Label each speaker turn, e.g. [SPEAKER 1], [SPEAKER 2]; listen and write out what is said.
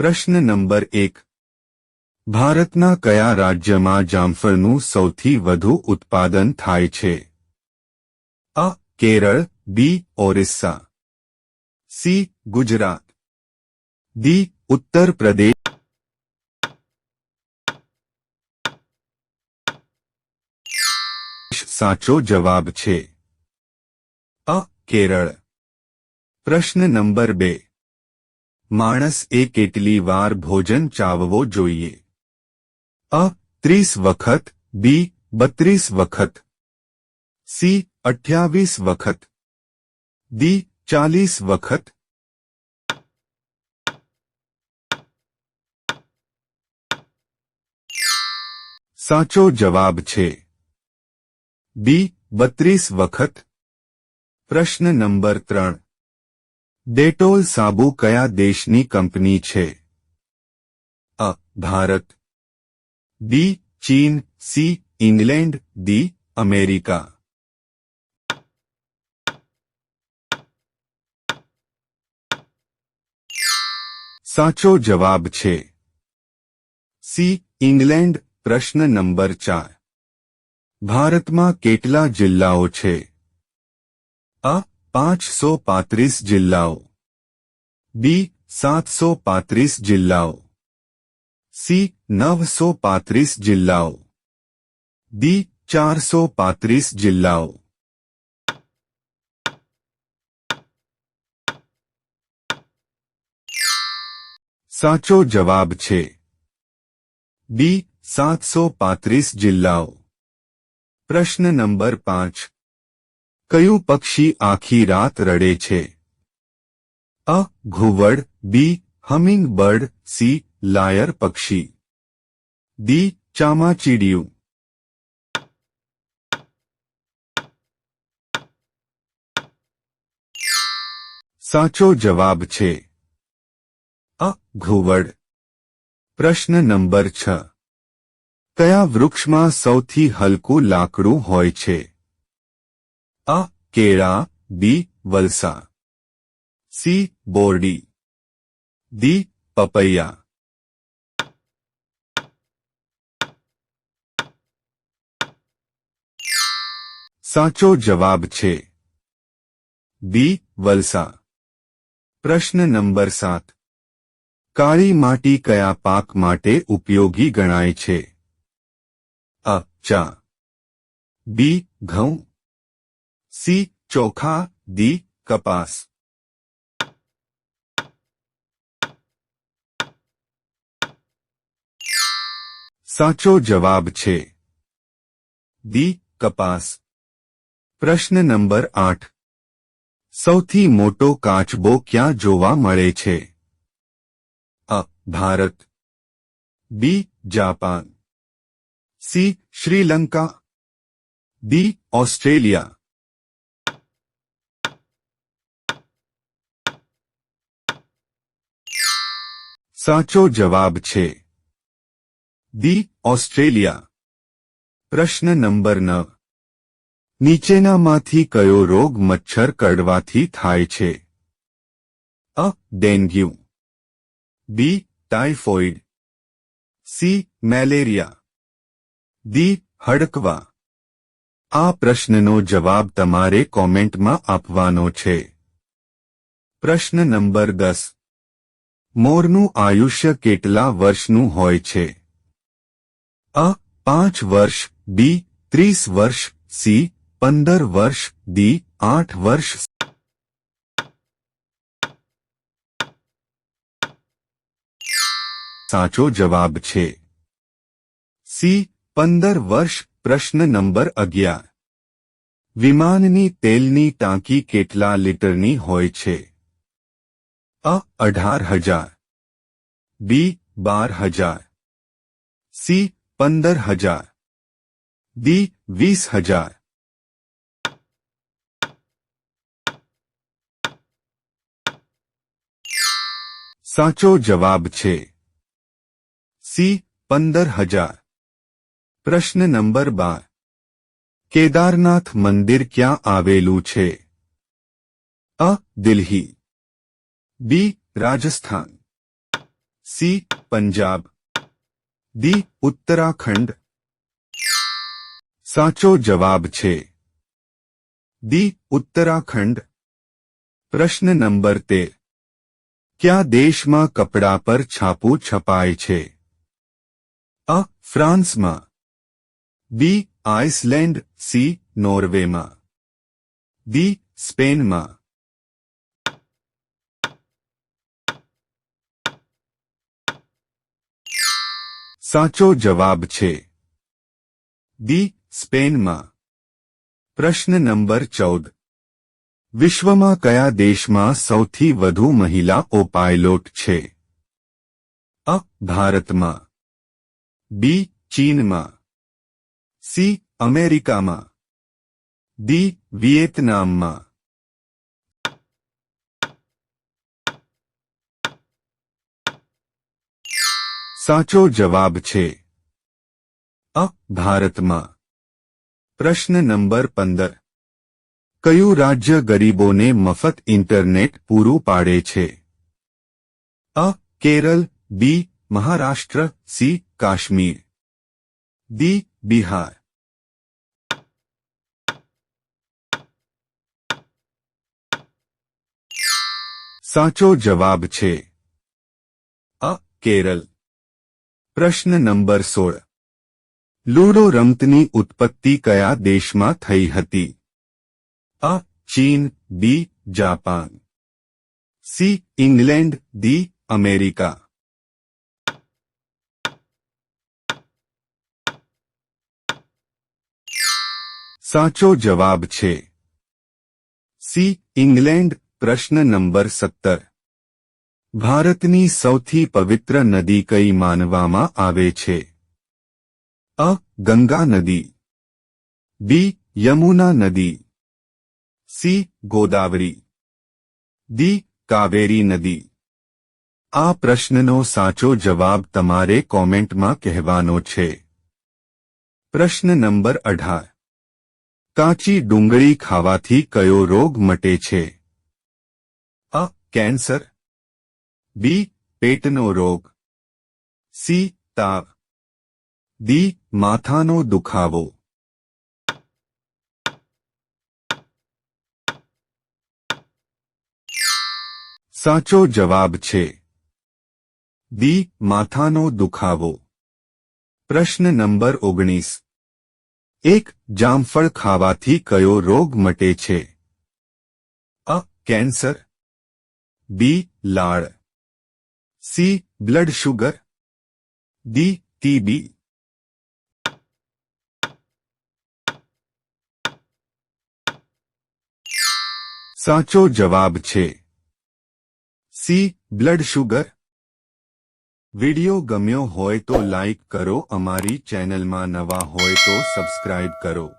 [SPEAKER 1] प्रश्न नंबर 1 भारत ना कया राज्य मा जामफर नो सौथी वधु उत्पादन થાય છે અ Kerala B Orissa C Gujarat D Uttar Pradesh સાચો જવાબ છે અ કેરળ પ્રશ્ન નંબર 2 मानव एक कैटली वार भोजन चाववो जोइए अ 30 વખત ب 32 વખત سي 28 વખત دي 40 વખત સાચો જવાબ છે બી 32 વખત પ્રશ્ન નંબર 3 डेटोल साबु क्या देश की कंपनी है अ भारत बी चीन सी इंग्लैंड डी अमेरिका साचो जवाब छे सी इंग्लैंड प्रश्न नंबर चार भारत में केटला जिल्लाओ छे अ पांच सौ पात्रीस जिल्लाओ बी सात सौ पात्रीस जिल्लाओ सी नव सौ पात्रीस जिल्लाओ डी चार सौ पात्रीस जिल्लाओ साचो जवाब छे बी सात सौ पात्रीस जिल्लाओ प्रश्न नंबर पांच કયું પક્ષી આખી રાત રડે છે અ ઘુવડ B humming bird C lyre પક્ષી દી ચામાચીડિયું સાચો જવાબ છે અ ઘુવડ પ્રશ્ન નંબર છ કયા વૃક્ષમાં સૌથી હલકું લાકડું હોય છે અ કેળા બી વલસા સી બોરડી દી પપૈયા સાચો જવાબ છે બી વલસા પ્રશ્ન નંબર સાત કાળી માટી કયા પાક માટે ઉપયોગી ગણાય છે અ ચા બી ઘઉં सी चोखा दी कपास साचो जवाब छे दी कपास प्रश्न नंबर आठ सौ मोटो काचबो क्या जोवा मरे छे अ Bharat B Japan C Sri Lanka D Australia સાચો જવાબ છે દી ઓસ્ટ્રેલિયા પ્રશ્ન નંબર નવ નીચેનામાંથી કયો રોગ મચ્છર કરડવાથી થાય છે અ dengue B typhoid C malaria D હડકવા આ પ્રશ્નનો જવાબ તમારે કોમેન્ટમાં આપવાનો છે પ્રશ્ન નંબર દસ મોરનું આયુષ્ય કેટલા વર્ષનું હોય છે અ પાંચ વર્ષ બી ત્રીસ વર્ષ સી પંદર વર્ષ દી આઠ વર્ષ સાચો જવાબ છે સી પંદર વર્ષ પ્રશ્ન નંબર અગિયાર વિમાનની તેલની ટાંકી કેટલા લીટરની હોય છે अ अठार हजार बी बार हजार सी पंदर हजार डी बीस हजार साचो जवाब छे सी पंदर हजार प्रश्न नंबर बार केदारनाथ मंदिर क्या आवेलू छे अ Delhi B Rajasthan C Punjab D Uttarakhand साचो जवाब छे दी उत्तराखंड प्रश्न नंबर तेर क्या देश में कपड़ा पर छापू छपाय छे अ फ्रांस में बी आइसलैंड सी नॉर्वे में दी स्पेन में સાચો જવાબ છે દી સ્પેનમાં પ્રશ્ન નંબર ચૌદ વિશ્વમાં કયા દેશમાં સૌથી વધુ મહિલાઓ પાયલોટ છે અ ભારતમાં બી ચીનમાં સી અમેરિકામાં દી વિયેતનામમાં સાચો જવાબ છે અ ભારતમાં પ્રશ્ન નંબર પંદર કયું રાજ્ય ગરીબોને મફત ઇન્ટરનેટ પૂરું પાડે છે અ Kerala B Maharashtra C Kashmir D Bihar સાચો જવાબ છે અ કેરળ प्रश्न नंबर सोल लूडो रमतनी उत्पत्ति क्या देश में थी थी अ चीन B Japan C England D America साचो जवाब छे सी इंग्लैंड प्रश्न नंबर सत्तर ભારતની સૌથી પવિત્ર નદી કઈ માનવામાં આવે છે અ ગંગા નદી બી યમુના નદી સી ગોદાવરી દી કાવેરી નદી આ પ્રશ્નનો સાચો જવાબ તમારે કોમેન્ટમાં કહેવાનો છે પ્રશ્ન નંબર અઢાર કાચી ડુંગળી ખાવાથી કયો રોગ મટે છે અ કેન્સર બી પેટનો રોગ સી તાવ દી માથાનો દુખાવો સાચો જવાબ છે દી માથાનો દુખાવો પ્રશ્ન નંબર ઓગણીસ એક જામફળ ખાવાથી કયો રોગ મટે છે અ કેન્સર બી લાળ C blood sugar D TB साचो जवाब छे सी ब्लड शुगर वीडियो गम्यो हो तो लाइक करो अमारी चैनल में नवा हो तो सब्सक्राइब करो